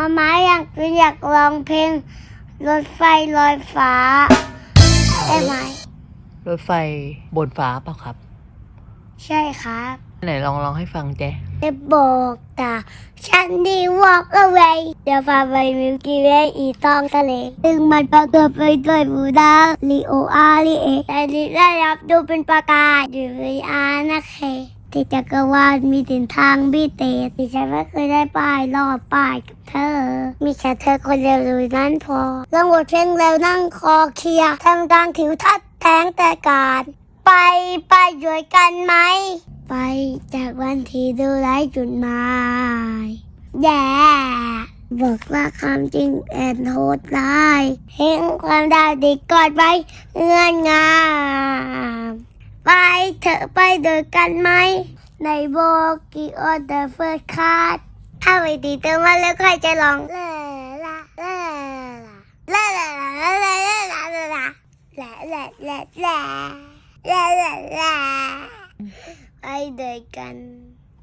มาม้าอยากอยากร้องเพลง รถไฟลอยฟ้าได้ไหมรถไฟบนฟ้าเปล่าครับ ใช่ครับไหนลองลองให้ฟังเจ๊ได้บอกตาฉันดี walk away เดี๋ยวพาไปมิวกี้เวย์อีตองทะเลซึ่งมันประกอบไปด้วยบูดาลีโออาร์ลีเอแต่ดีได้รับดูเป็นประกายดูวีอาร์นะเค ที่จักรวาลมีทิศทางบิเตสที่ฉันไม่เคยได้ป้ายรอบป้ายกับเธอ มีแค่เธอคนเดียวเลยนั้นพอเรื่องบทเพลงแล้วนั่งคอเคลียร์ทำการถิวทัดแทงแต่การ ไปไปด้วยกันไหม ไปจากวันที่ดูไร้จุดหมายแย่บอกว่าความจริงแอนโหดร้ายเห็นความดาวดีกอดไว้เงื่อนงา ไปด้วยกันไหมในโบกี้ออเดอร์เฟิร์สคาร์ดถ้าไปดีเติมมาแล้วใครจะลองเลาลาลาลาลาลาลาลาลาลาลาลาลาลาลาลาลาลาลาไปด้วยกัน